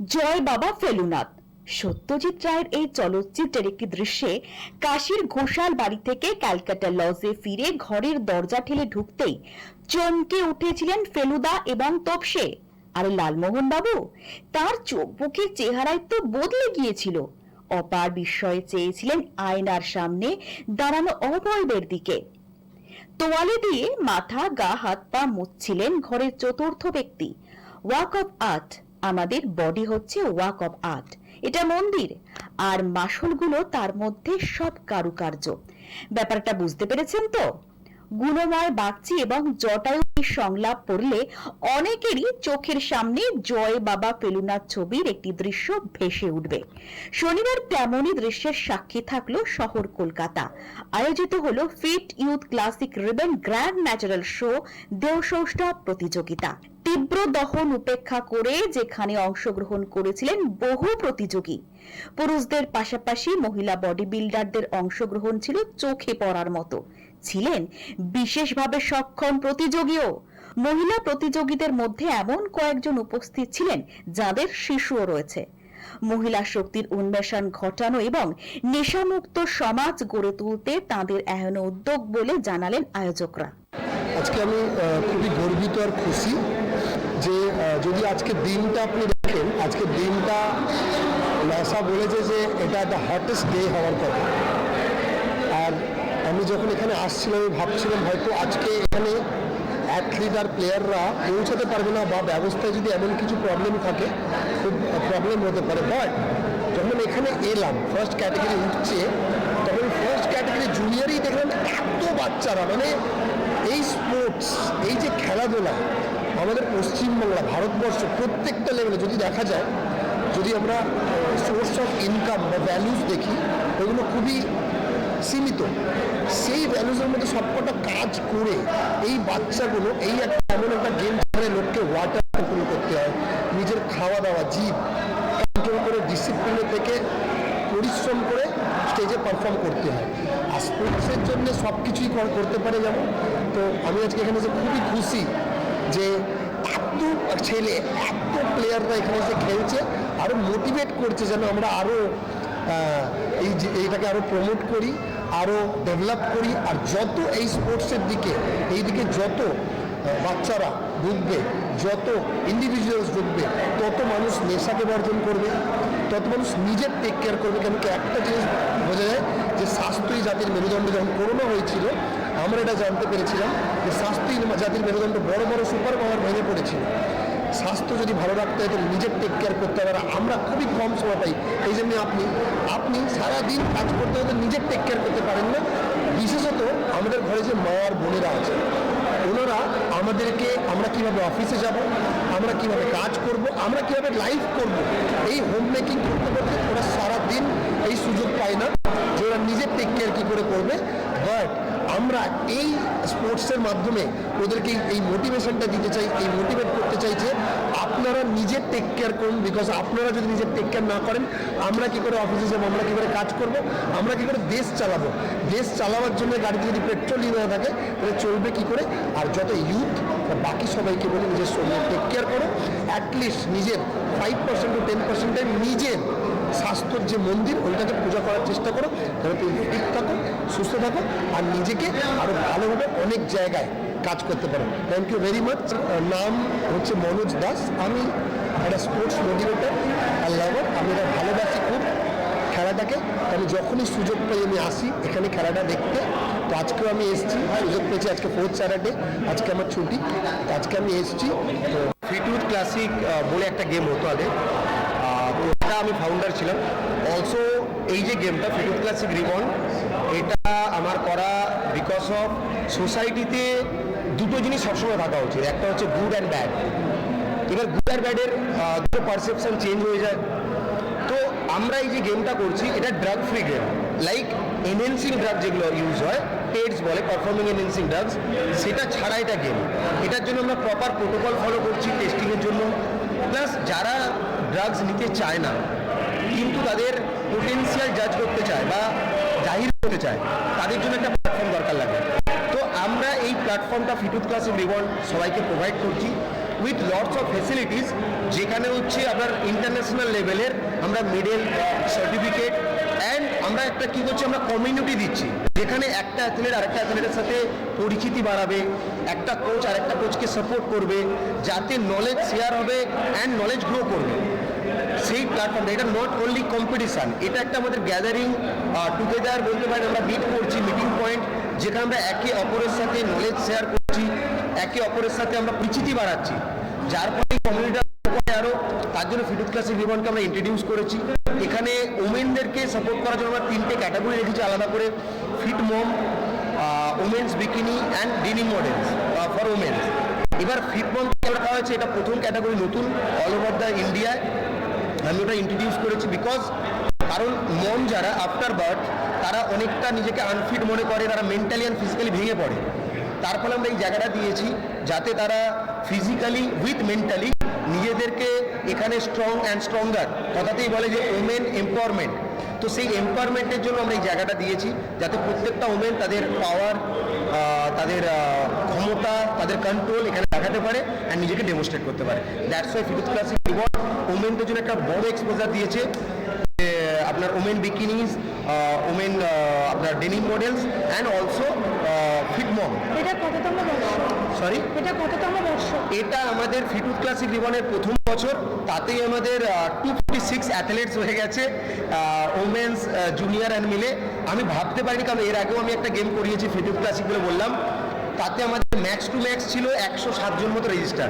জয় বাবা ফেলুনাথ। সত্যজিৎ রায়ের এই চলচ্চিত্রের একটি দৃশ্যে কাশীর ঘোষাল বাড়ি থেকে ক্যালকাটা লজে ফিরে ঘরের দরজা ঠেলে ঢুকতেই চমকে উঠেছিলেন ফেলুদা এবং তপসে। আরে লালমোহন বাবু তার চোখ মুখের চেহারায় তো বদলে গিয়েছিল। অপার বিস্ময়ে চেয়েছিলেন আয়নার সামনে দাঁড়ানো অভয়দের দিকে। তোয়ালে দিয়ে মাথা, গা, হাত, পা মুছছিলেন ঘরের চতুর্থ ব্যক্তি। ওয়াক অফ আর্ট আমাদের বডি হচ্ছে ওয়াক অফ আর্ট এটা মন্দির। আর মাসুলগুলো তার মধ্যে সব কারুকার্য। ব্যাপারটা বুঝতে পেরেছেন তো? গুণময় বাগচি এবং জটায়ুর সংলাপ পড়লে অনেকেরই চোখের সামনে জয় বাবা ফেলুনাথ ছবির একটি দৃশ্য ভেসে উঠবে। শনিবার তেমনই দৃশ্যের সাক্ষী থাকল শহর কলকাতা। আয়োজিত হলো fit youth classic reborn grand natural show দেওষষ্টা প্রতিযোগিতা। তীব্র দহন উপেক্ষা করে যেখানে অংশগ্রহণ করেছিলেন বহু প্রতিযোগী। পুরুষদের পাশাপাশি মহিলা বডি বিল্ডারদের অংশগ্রহণ ছিল চোখে পড়ার মতো। ছিলেন বিশেষভাবে সক্ষম প্রতিযোগীও। মহিলা প্রতিযোগীদের মধ্যে এমন কয়েকজন উপস্থিত ছিলেন যাদের শিশুও রয়েছে। মহিলা শক্তির উন্মেষণ ঘটানো এবং নেশামুক্ত সমাজ গড়ে তুলতে তাদের এহেন উদ্যোগ বলে জানালেন আয়োজকরা। আজকে আমি খুবই গর্বিত আর খুশি যদি আজকে দিনটা আপনি দেখেন, আজকে দিনটা নাসা বলেছে যে এটা একটা হটেস্ট ডে হওয়ার কথা। আর আমি যখন এখানে আসছিলাম, আমি ভাবছিলাম হয়তো আজকে এখানে অ্যাথলিট আর প্লেয়াররা পৌঁছাতে পারবে না বা ব্যবস্থায় যদি এমন কিছু প্রবলেম থাকে, খুব প্রবলেম হতে পারে। বাট যখন এখানে এলাম ফার্স্ট ক্যাটাগরি উঠছে, তখন ফার্স্ট ক্যাটাগরি জুনিয়রই দেখলাম এত বাচ্চারা মানে এই স্পোর্টস এই যে খেলাধুলা, আমাদের পশ্চিমবাংলা, ভারতবর্ষ প্রত্যেকটা লেভেলে যদি দেখা যায়, যদি আমরা সোর্স অফ ইনকাম বা ভ্যালুস দেখি ওগুলো খুবই সীমিত। সেই ভ্যালুসের মধ্যে সবকটা কাজ করে এই বাচ্চাগুলো, এই একটা এমন একটা গেম যেখানে লোককে ওয়াটার কন্ট্রোল করতে হয়, নিজের খাওয়া দাওয়া জীব কন্ট্রোল করে ডিসিপ্লিনে থেকে পরিশ্রম করে স্টেজে পারফর্ম করতে হয়। আর স্পোর্টসের জন্য সব কিছুই করতে পারে যেমন তো আমি আজকে এখানে এসে খুবই খুশি যে এত ছেলে, এত প্লেয়াররা এখানে এসে খেলছে আরও মোটিভেট করছে যেন আমরা আরও এই এইটাকে আরও প্রমোট করি আরও ডেভেলপ করি, আর যত এই স্পোর্টসের দিকে, এই দিকে যত বাচ্চারা ঢুকবে, যত ইন্ডিভিজুয়ালস ঢুকবে, তত মানুষ নেশাকে বর্জন করবে, তত মানুষ নিজের টেক কেয়ার করবে, কেন কি একটা জিনিস বোঝা যায় যে স্বাস্থ্যই জাতির মেরুদণ্ড। যখন করোনা হয়েছিল আমরা এটা জানতে পেরেছিলাম যে স্বাস্থ্যই জাতির মেরুদণ্ড বড় বড় সুপার পাওয়ার ভেঙে পড়েছিল। স্বাস্থ্য যদি ভালো রাখতে হয় তো নিজের টেক কেয়ার করতে হবে। আমরা খুবই কম সময় পাই। এই জন্য আপনি আপনি সারাদিন কাজ করতে হতে নিজের টেক কেয়ার করতে পারেন না। বিশেষত আমাদের ঘরে যে মা আর বোনেরা আছে, ওনারা আমাদেরকে আমরা কীভাবে অফিসে যাব, আমরা কীভাবে কাজ করব, আমরা কীভাবে লাইফ করব, এই হোম মেকিং করতে করতে ওরা সারাদিন এই সুযোগ পায় না যে ওরা নিজের টেক কেয়ার কী করে করবে। বাট আমরা এই স্পোর্টসের মাধ্যমে ওদেরকে এই মোটিভেশনটা দিতে চাই, এই মোটিভেট করতে চাই যে আপনারা নিজের টেক কেয়ার করুন বিকজ আপনারা যদি নিজের টেক কেয়ার না করেন, আমরা কি করে অফিসে যাব, আমরা কি করে কাজ করব, আমরা কি করে দেশ চালাবো? দেশ চালাবার জন্য গাড়িতে যদি পেট্রোল না থাকে, তাহলে চলবে কি করে? আর যত ইউথ বাকি সবাইকে বলে নিজের শরীরে টেক কেয়ার করো। অ্যাটলিস্ট নিজের five percent to ten percent time নিজের স্বাস্থ্যর যে মন্দির, ওইটাকে পূজা করার চেষ্টা করো যাতে তুমি ফিট থাকো, সুস্থ থাকো, আর নিজেকে আরও ভালোভাবে অনেক জায়গায় কাজ করতে পারো। থ্যাংক ইউ ভেরি মাচ নাম হচ্ছে মনোজ দাস। আমি একটা স্পোর্টস মোটিভেটার আর লাভার আমি এটা ভালোবাসি খুব খেলাটাকে। আমি যখনই সুযোগ পাই আমি আসি এখানে খেলাটা দেখতে। তো আজকেও আমি এসেছি। সুযোগ পেয়েছি আজকে ফোর্থ স্যাটারডে আজকে আমার ছুটি। আজকে আমি এসেছি। তো ফিটউড ক্লাসিক বলে একটা গেম হতো আগে। আমি ফাউন্ডার ছিলাম। অলসো এই যে গেমটা ফিটুড ক্লাসিক রিবন এটা আমার করা বিকজ অফ সোসাইটিতে দুটো জিনিস সবসময় থাকা উচিত। একটা হচ্ছে গুড অ্যান্ড ব্যাড এবার গুড অ্যান্ড ব্যাডের দুটো পারসেপশন চেঞ্জ হয়ে যায়। তো আমরা এই যে গেমটা করছি, এটা drug free game like enhancing drug যেগুলো ইউজ হয় পেডস বলে পারফর্মিং এনহেন্সিং ড্রাগস সেটা ছাড়া এটা গেম এটার জন্য আমরা প্রপার প্রোটোকল ফলো করছি টেস্টিংয়ের জন্য। প্লাস যারা ড্রাগস নিতে চায় না, কিন্তু তাদের পোটেন্সিয়াল জাজ করতে চায় বা জাহির করতে চায়, তাদের জন্য একটা প্ল্যাটফর্ম দরকার লাগে। তো আমরা এই প্ল্যাটফর্মটা ফিটুত ক্লাসে রিবল সবাইকে প্রোভাইড করছি উইথ লর্ডস অফ ফেসিলিটিস যেখানে হচ্ছে আপনার ইন্টারন্যাশনাল লেভেলের আমরা মেডেল সার্টিফিকেট আমরা একটা কি করছি, আমরা কমিউনিটি দিচ্ছি। যেখানে একটা অ্যাথলেট আরেকটা অ্যাথলেটের সাথে পরিচিতি বাড়াবে, একটা কোচ আরেকটা কোচকে সাপোর্ট করবে, যাতে নলেজ শেয়ার হবে অ্যান্ড নলেজ গ্রো করবে। সেই প্ল্যাটফর্মটা এটা নট অনলি কম্পিটিশান এটা একটা আমাদের গ্যাদারিং টুগেদার বলতে পারেন আমরা মিট করছি মিটিং পয়েন্ট যেখানে আমরা একে অপরের সাথে নলেজ শেয়ার করছি, একে অপরের সাথে আমরা পরিচিতি বাড়াচ্ছি। যার ফলে কমিউনিটি আরও তার জন্য ফিডুক ক্লাসিক রিবনকে আমরা ইন্ট্রোডিউস করেছি। এখানে ওমেনদেরকে সাপোর্ট করার জন্য আমরা তিনটে ক্যাটাগরি রেখেছি, আলাদা করে fit mom women's bikini and denim models for women's এবার ফিট মম রাখা হয়েছে? এটা প্রথম ক্যাটাগরি নতুন অল ওভার দ্য ইন্ডিয়ায় আমি ওটা ইন্ট্রোডিউস করেছি বিকজ কারণ মন যারা আফটার বার্থ তারা অনেকটা নিজেকে আনফিট মনে করে, তারা মেন্টালি অ্যান্ড ফিজিক্যালি ভেঙে পড়ে। তার ফলে আমরা এই জায়গাটা দিয়েছি যাতে তারা ফিজিক্যালি উইথ মেন্টালি নিজেদেরকে এখানে স্ট্রং অ্যান্ড স্ট্রঙ্গার কথাতেই বলে যে ওমেন এম্পাওয়ারমেন্ট তো সেই এম্পাওয়ারমেন্টের জন্য আমরা এই জায়গাটা দিয়েছি যাতে প্রত্যেকটা ওমেন তাদের পাওয়ার তাদের ক্ষমতা, তাদের কন্ট্রোল এখানে দেখাতে পারে অ্যান্ড নিজেকে ডেমনস্ট্রেট করতে পারে। দ্যাটস ওয়াই ফিফথ ক্লাসে রিওয়ার্ড ওমেনদের জন্য একটা বড় এক্সপোজার দিয়েছে। আপনার ওমেন বিকিনিস ওমেন আপনার denim models and also fit mom এটা কততম সরি এটা কততম বর্ষ? এটা আমাদের ফিটুট ক্লাসিক রিবনের প্রথম বছর। তাতেই আমাদের টু ফিফটি সিক্স অ্যাথলেটস হয়ে গেছে ওমেন্স জুনিয়র অ্যান্ড মিলে আমি ভাবতে পারিনি কারণ এর আগেও আমি একটা গেম করিয়েছি ফিটুট ক্লাসিক বলে বললাম। তাতে আমাদের ম্যাক্স টু ম্যাক্স ছিল একশো সাতজন মতো রেজিস্টার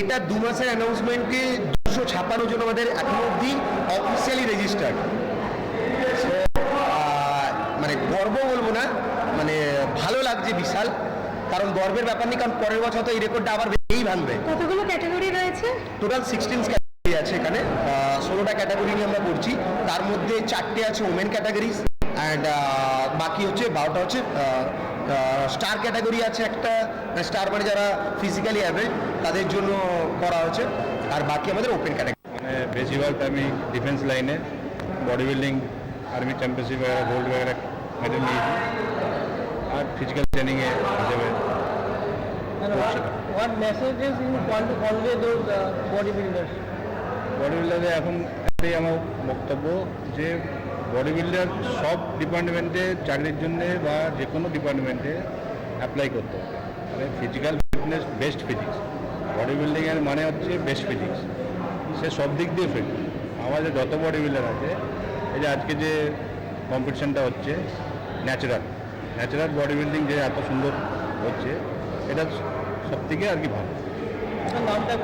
এটা দু মাসের অ্যানাউন্সমেন্টকে দুশো ছাপানোর জন্য আমাদের এখনও অবধি অফিসিয়ালি রেজিস্টার্ড মানে গর্ব বলব না মানে ভালো লাগছে বিশাল কারণ গর্বের ব্যাপার নেই কারণ পরের বছর তো এই রেকর্ডটা আবার এই ভাঙবে। কতগুলো ক্যাটাগরি রয়েছে? টোটাল সিক্সটিন ক্যাটাগরি আছে এখানে। ষোলোটা ক্যাটাগরি নিয়ে আমরা করছি তার মধ্যে চারটে আছে ওমেন ক্যাটাগরিজ অ্যান্ড বাকি হচ্ছে বারোটা হচ্ছে স্টার ক্যাটাগরি আছে একটা। মানে স্টার মানে যারা ফিজিক্যালি অ্যাভেল তাদের জন্য করা হচ্ছে। আর বাকি আমাদের ওপেন ক্যাটাগরি বেশিরভাগ আমি ডিফেন্স লাইনে body building army championship gold medal নিয়েছি। আর ফিজিক্যাল ট্রেনিংয়ে হিসেবে want to convey those uh, bodybuilders? Body বিল্ডারে এখন একটাই আমার বক্তব্য যে বডি বিল্ডার সব ডিপার্টমেন্টে চাকরির জন্যে বা যে কোনো ডিপার্টমেন্টে অ্যাপ্লাই করতে হবে। মানে physical fitness best physics body বিল্ডিংয়ের মানে হচ্ছে বেস্ট ফিজিক্স সে সব দিক দিয়ে ফিট আমাদের যত বডি বিল্ডার আছে এই যে আজকে যে কম্পিটিশনটা হচ্ছে ন্যাচারাল ন্যাচারাল বডি বিল্ডিং যে এত সুন্দর হচ্ছে এটা সব থেকে আর কি ভালো। নামটা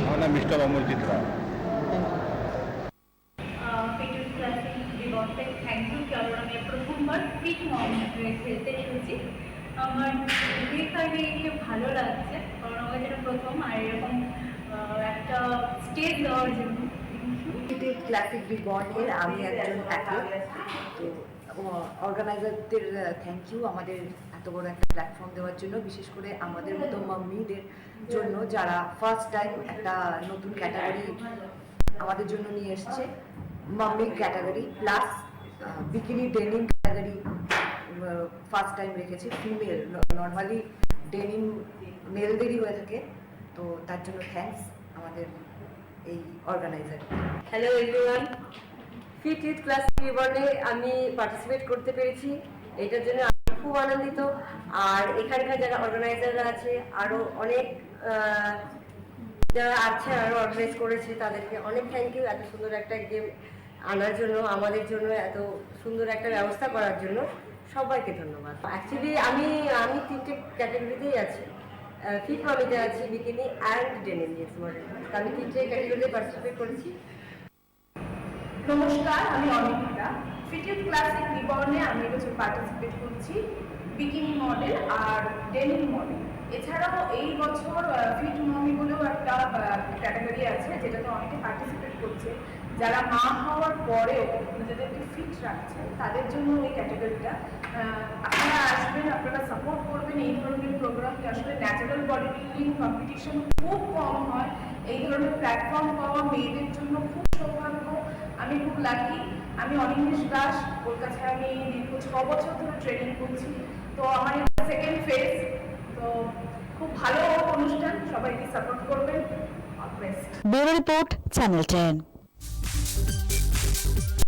আমার নাম mister Amarjit Roy. Fitness classic বিবর্তে thank you কারণ আমি প্রথমবার ফিট মম খেলতে এসেছি আমার ভালো লাগছে কারণ আমার যেটা প্রথম আর এরকম একটা স্টেজ দেওয়ার জন্য ক্লাসিক রিবর্নের আমি একজন অ্যাথলেট তো অর্গানাইজারদের থ্যাংক ইউ আমাদের এত বড় একটা প্ল্যাটফর্ম দেওয়ার জন্য, বিশেষ করে আমাদের মতো মাম্মিদের জন্য যারা ফার্স্ট টাইম একটা নতুন ক্যাটাগরি আমাদের জন্য নিয়ে এসছে mummy category plus bikini denim category first time রেখেছে ফিমেল নর্মালি ডেনিম মেলদেরই হয়ে থাকে, তো তার জন্য থ্যাঙ্কস আমাদের এই organiser hello everyone fit youth class রিবর্নে আমি পার্টিসিপেট করতে পেরেছি। এটার জন্য আমি খুব আনন্দিত। আর এখানকার যারা অর্গানাইজাররা আছে আরও অনেক যারা আছে আরও অর্গানাইজ করেছে, তাদেরকে অনেক থ্যাংক ইউ এত সুন্দর একটা গেম আনার জন্য, আমাদের জন্য, এত সুন্দর একটা ব্যবস্থা করার জন্য সবাইকে ধন্যবাদ। অ্যাকচুয়ালি আমি আমি তিনটে ক্যাটাগরিতেই আছি। ফিট মামিতে আছি বিকিনি অ্যান্ড ডেনিম মডেল আমি তিনটে ক্যাটাগরিতে পার্টিসিপেট করেছি। নমস্কার, আমি অনিন্দিতা ফিটিউড ক্লাসিক রিবর্নে আমি এবছর পার্টিসিপেট করছি বিকিনি মডেল আর ডেনিম মডেল এছাড়াও এই বছর ফিট মমি বলেও একটা ক্যাটাগরি আছে যেটাতে অনেকে পার্টিসিপেট করছে। যারা মা হওয়ার পরেও নিজেদেরকে ফিট রাখছে, তাদের জন্য এই ক্যাটাগরিটা আপনারা আসবেন, আপনারা সাপোর্ট করবেন এই ধরনের প্রোগ্রামকে আসলে ন্যাচারাল বডি বিল্ডিং কম্পিটিশন খুব কম হয়। এই ধরনের প্ল্যাটফর্ম পাওয়া মেয়েদের জন্য খুব সৌভাগ্য। আমি খুব লাকি আমি অনিমেষ দাস কাছে আমি দীর্ঘ ছ বছর ধরে ট্রেনিং করছি। তো আমার সেকেন্ড ফেজ তো খুব ভালো অনুষ্ঠান, সবাইকে সাপোর্ট করবেন ব্যুরো রিপোর্ট, চ্যানেল টেন।